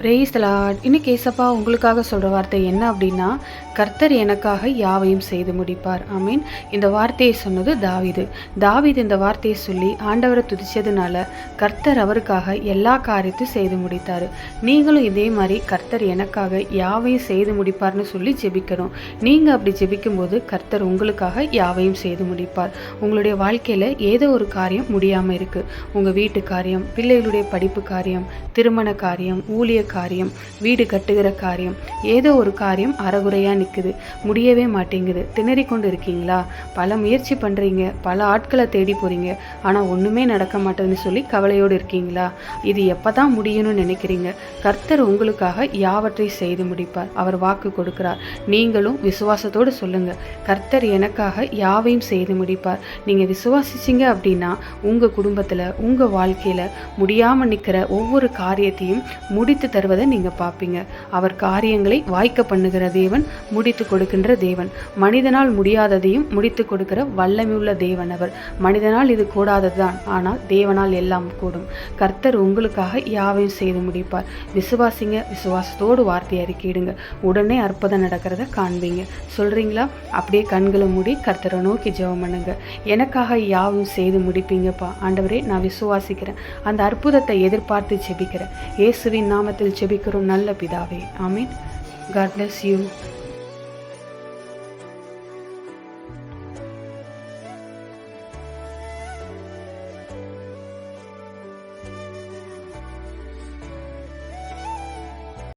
Brace Lord இன்னைக்கு ஏசப்பா உங்களுக்காக சொல்கிற வார்த்தை என்ன அப்படின்னா கர்த்தர் எனக்காக யாவையும் செய்து முடிப்பார். ஆமீன் இந்த வார்த்தையை சொன்னது தாவீது. தாவிது இந்த வார்த்தையை சொல்லி ஆண்டவரை துதிச்சதுனால கர்த்தர் அவருக்காக எல்லா காரியத்தையும் செய்து முடித்தார். நீங்களும் இதே மாதிரி கர்த்தர் எனக்காக யாவையும் செய்து முடிப்பார்னு சொல்லி ஜெபிக்கணும். நீங்கள் அப்படி ஜெபிக்கும்போது கர்த்தர் உங்களுக்காக யாவையும் செய்து முடிப்பார். உங்களுடைய வாழ்க்கையில் ஏதோ ஒரு காரியம் முடியாமல் இருக்குது உங்கள் வீட்டு காரியம் பிள்ளைகளுடைய படிப்பு காரியம் திருமண காரியம் ஊழிய காரியம் வீடு கட்டுகிற காரியம். ஏதோ ஒரு காரியம் அறகுறையாக நிற்குது முடியவே மாட்டேங்குது. திணறி கொண்டு இருக்கீங்களா? பல முயற்சி பண்ணுறீங்க பல ஆட்களை தேடி போகிறீங்க ஆனால் ஒன்றுமே நடக்க மாட்டேதுன்னு சொல்லி கவலையோடு இருக்கீங்களா? இது எப்போ தான் முடியணும்னு நினைக்கிறீங்க? கர்த்தர் உங்களுக்காக யாவற்றை செய்து முடிப்பார். அவர் வாக்கு கொடுக்கிறார். நீங்களும் விசுவாசத்தோடு சொல்லுங்க. கர்த்தர் எனக்காக யாவையும் செய்து முடிப்பார். நீங்கள் விசுவாசிச்சீங்க அப்படின்னா உங்கள் குடும்பத்தில் உங்கள் வாழ்க்கையில் முடியாமல் நிற்கிற ஒவ்வொரு காரியத்தையும் முடித்து தருவதை நீங்கள் பார்ப்பீங்க அவர் காரியங்களை வாய்க்க பண்ணுகிற தேவன் முடித்து கொடுக்கின்ற தேவன். மனிதனால் முடியாததையும் முடித்து கொடுக்கிற வல்லமையுள்ள தேவன் அவர். மனிதனால் இது கூடாதது தான் ஆனால் தேவனால் எல்லாம் கூடும். கர்த்தர் உங்களுக்காக யாவையும் செய்து முடிப்பார். விசுவாசிங்க விசுவாசத்தோடு வார்த்தை அறிக்கையிடுங்க. உடனே அற்புதம் நடக்கிறத காண்பீங்க. சொல்கிறீங்களா அப்படியே கண்களை மூடி கர்த்தரை நோக்கி ஜெபம் பண்ணுங்க. எனக்காக யாவும் செய்து முடிப்பீங்கப்பா. ஆண்டவரே நான் விசுவாசிக்கிறேன். அந்த அற்புதத்தை எதிர்பார்த்து ஜெபிக்கிறேன். இயேசுவின் நாமத்தில் ஜெபிக்கிறோம். நல்ல பிதாவே. ஆமீன். God bless you